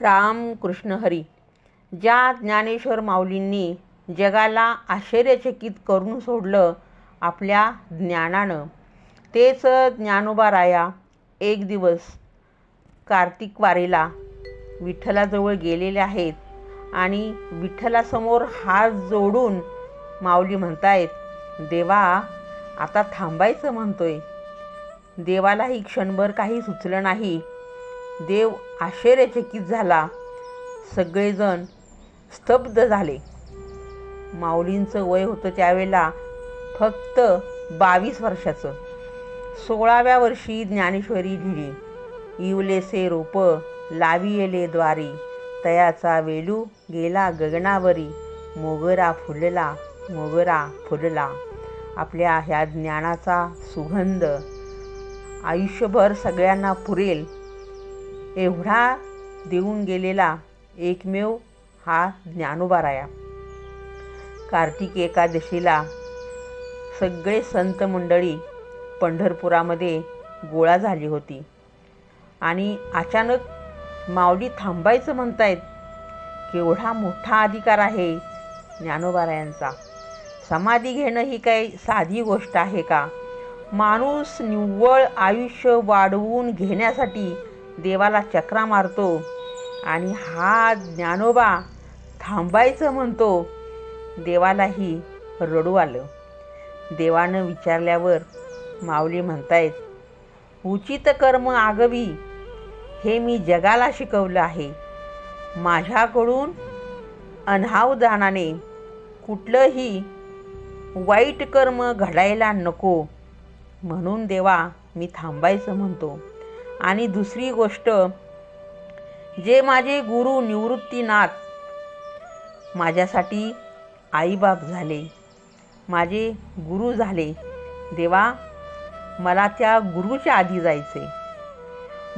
राम कृष्ण हरी ज्या ज्ञानेश्वर माऊलींनी जगाला आश्चर्यचकित करून सोडलं आपल्या ज्ञानानं. तेच ज्ञानोबा राया एक दिवस कार्तिक वारीला विठ्ठलाजवळ गेलेले आहेत आणि विठ्ठलासमोर हात जोडून माऊली म्हणतायत देवा आता थांबायचं म्हणतोय. देवालाही क्षणभर काही सुचलं नाही. देव आश्चर्यचकित झाला. सगळेजण स्तब्ध झाले. माऊलींचं वय होतं त्यावेळेला फक्त बावीस वर्षाचं. सोळाव्या वर्षी ज्ञानेश्वरी लिहिली इवलेसे रोप लावियेले द्वारी. तयाचा वेलू गेला गगनावरी. मोगरा फुलला मोगरा फुलला. आपल्या ह्या ज्ञानाचा सुगंध. आयुष्यभर सगळ्यांना पुरेल एवढा देऊन गेलेला एकमेव हा ज्ञानोबाराया कार्तिक एकादशीला सगळे संत मंडळी पंढरपुरामध्ये गोळा झाली होती. आणि अचानक माऊली थांबायचं म्हणतायत केवढा मोठा अधिकार आहे ज्ञानोबारायांचा समाधी घेणं ही काही साधी गोष्ट आहे का? माणूस निव्वळ आयुष्य वाढवून घेण्यासाठी देवाला चक्रा मारतो. आणि हा ज्ञानोबा थांबायचं म्हणतो. देवालाही रडू आलं. देवानं विचारल्यावर माऊली म्हणतायत उचित कर्म आगवी हे मी जगाला शिकवलं आहे. माझ्याकडून अनावधानाने कुठलंही वाईट कर्म घडायला नको. म्हणून देवा मी थांबायचं म्हणतो. आणि दुसरी गोष्ट जे माझे गुरु निवृत्तीनाथ माझ्यासाठी आईबाप झाले माझे गुरु झाले देवा मला त्या गुरुच्या आधी जायचे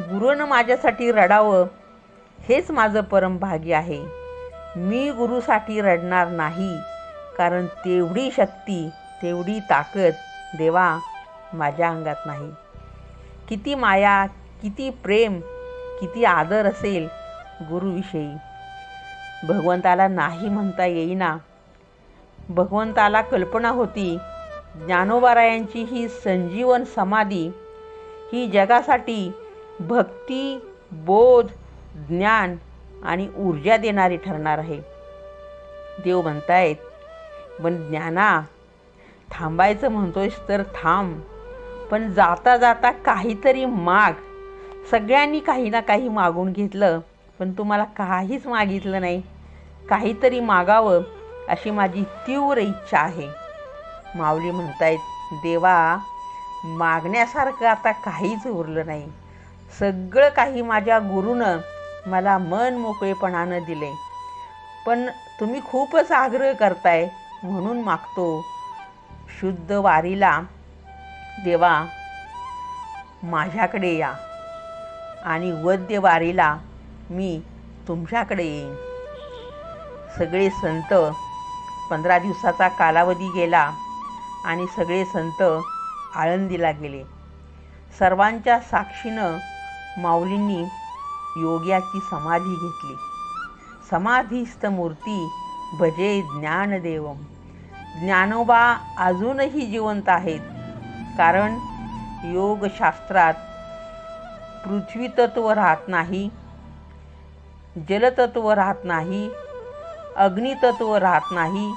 गुरुनं माझ्यासाठी रडावं हेच माझं परमभाग्य आहे. मी गुरुसाठी रडणार नाही कारण तेवढी शक्ती तेवढी ताकद देवा माझ्या अंगात नाही. किती माया किती प्रेम किती आदर असेल गुरुविषयी. भगवंताला नाही म्हणता येईना. भगवंताला कल्पना होती ज्ञानोबारायांची ही संजीवन समाधी ही जगासाठी भक्ती बोध ज्ञान आणि ऊर्जा देणारी ठरणार आहे. देव म्हणतायत पण ज्ञाना थांबायचं म्हणतोयस तर थांब पण जाता जाता काहीतरी माग सगळ्यांनी काही ना काही मागून घेतलं पण तुम्हाला काहीच मागितलं नाही. काहीतरी मागावं अशी माझी तीव्र इच्छा आहे. माऊली म्हणतायत देवा मागण्यासारखं आता काहीच उरलं नाही. सगळं काही माझ्या गुरुनं मला मन मोकळेपणानं दिले. पण तुम्ही खूपच आग्रह करताय म्हणून मागतो. शुद्ध वारीला देवा माझ्याकडे या. आणि वद्य वारीला मी तुमच्याकडे येईन. सगळे संत पंधरा दिवसाचा कालावधी गेला आणि सगळे संत आळंदीला गेले. सर्वांच्या साक्षीनं माऊलींनी योग्याची समाधी घेतली. समाधीस्थ मूर्ती भजे ज्ञानदेव ज्ञानोबा अजूनही जिवंत आहेत कारण योगशास्त्रात पृथ्वीतत्व राहत नाही जलतत्व राहत नाही अग्नितत्व राहत नाही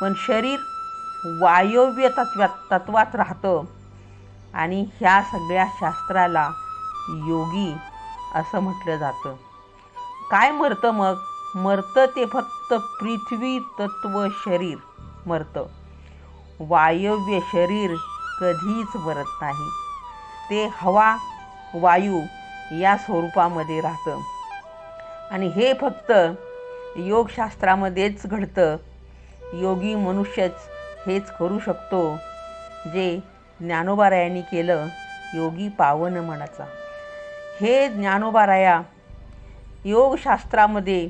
पण शरीर वायव्य तत्वात तत्वात राहतं. आणि ह्या सगळ्या शास्त्राला योगी असं म्हटलं जातं. काय मरतं मग? मरतं ते फक्त पृथ्वी तत्व शरीर मरतं. वायव्य शरीर कधीच मरत नाही. ते हवा वायू या स्वरूपामध्ये राहतं. आणि हे फक्त योगशास्त्रामध्येच घडतं. योगी मनुष्यच हेच करू शकतो जे ज्ञानोबारायांनी केलं योगी पावन मनाचा हे ज्ञानोबाराया योगशास्त्रामध्ये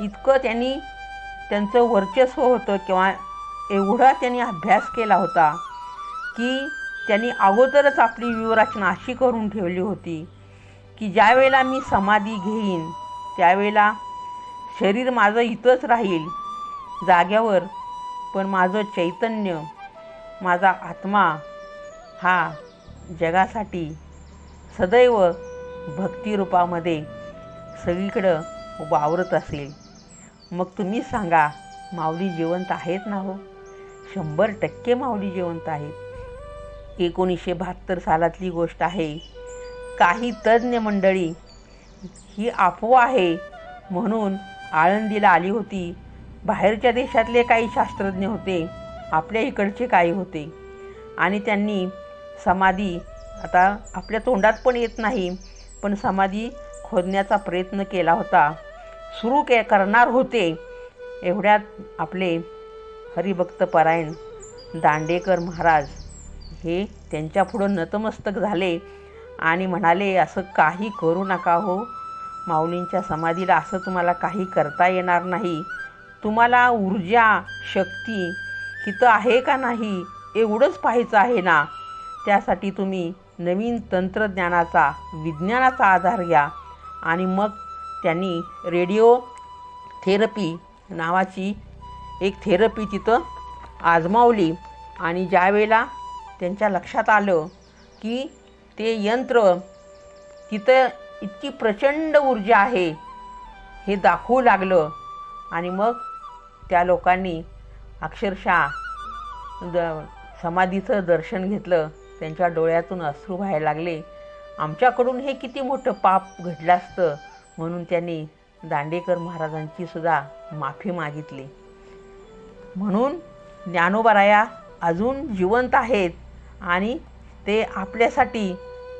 इतकं त्यांनी त्यांचं वर्चस्व होतं किंवा एवढा त्यांनी अभ्यास केला होता की त्यांनी अगोदरच आपली व्यूहरचना अशी करून ठेवली होती की ज्यावेळेला मी समाधी घेईन त्यावेळेला शरीर माझं इथंच राहील जाग्यावर. पण माझं चैतन्य माझा आत्मा हा जगासाठी सदैव भक्तिरूपामध्ये सगळीकडं वावरत असेल. मग तुम्ही सांगा माऊली जिवंत आहेत ना हो? शंभर टक्के माऊली जिवंत आहेत. एकोणीसशे बहात्तर सालातली गोष्ट आहे. काही तज्ज्ञ मंडळी ही अफवा आहे म्हणून आळंदीला आली होती. बाहेरच्या देशातले काही शास्त्रज्ञ होते आपल्या इकडचे काही होते. आणि त्यांनी समाधी आता आपल्या तोंडात पण येत नाही पण समाधी खोदण्याचा प्रयत्न केला होता. सुरू के करणार होते एवढ्यात आपले हरिभक्त परायण दांडेकर महाराज हे त्यांच्यापुढं नतमस्तक झाले आणि म्हणाले असं काही करू नका हो. माऊलींच्या समाधीला असं तुम्हाला काही करता येणार नाही. तुम्हाला ऊर्जा शक्ती हिथं आहे का नाही एवढंच पाहायचं आहे ना? त्यासाठी तुम्ही नवीन तंत्रज्ञानाचा विज्ञानाचा आधार घ्या. आणि मग त्यांनी रेडिओ थेरपी नावाची एक थेरपी तिथं आजमावली. आणि ज्यावेळेला त्यांच्या लक्षात आलं की ते यंत्र तिथं इतकी प्रचंड ऊर्जा आहे हे दाखवू लागलं. आणि मग त्या लोकांनी अक्षरशः द समाधीचं दर्शन घेतलं. त्यांच्या डोळ्यातून अश्रू व्हायला लागले. आमच्याकडून हे किती मोठं पाप घडलं असतं म्हणून त्यांनी दांडेकर महाराजांची सुद्धा माफी मागितली. म्हणून ज्ञानोबाराया अजून जिवंत आहेत. आणि ते आपल्यासाठी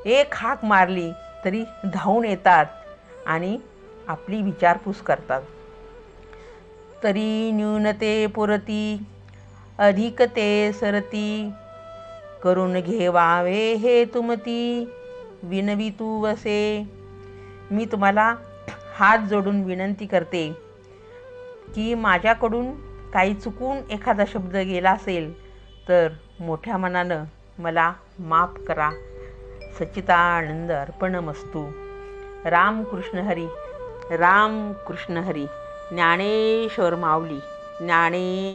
एक हाक मारली तरी धावून येतात आणि आपली विचारपूस करतात. तरी न्यूनते पुरती अधिकते सरती करून घेवावे हे तुमती विनवी तू वसे. मी तुम्हाला हात जोडून विनंती करते की माझ्याकडून काही चुकून एखादा शब्द गेला असेल तर मोठ्या मनानं मला माफ करा. सच्चिदानंद अर्पणमस्तू. राम कृष्ण हरी राम कृष्ण हरी ज्ञानेश्वर माऊली ज्ञाने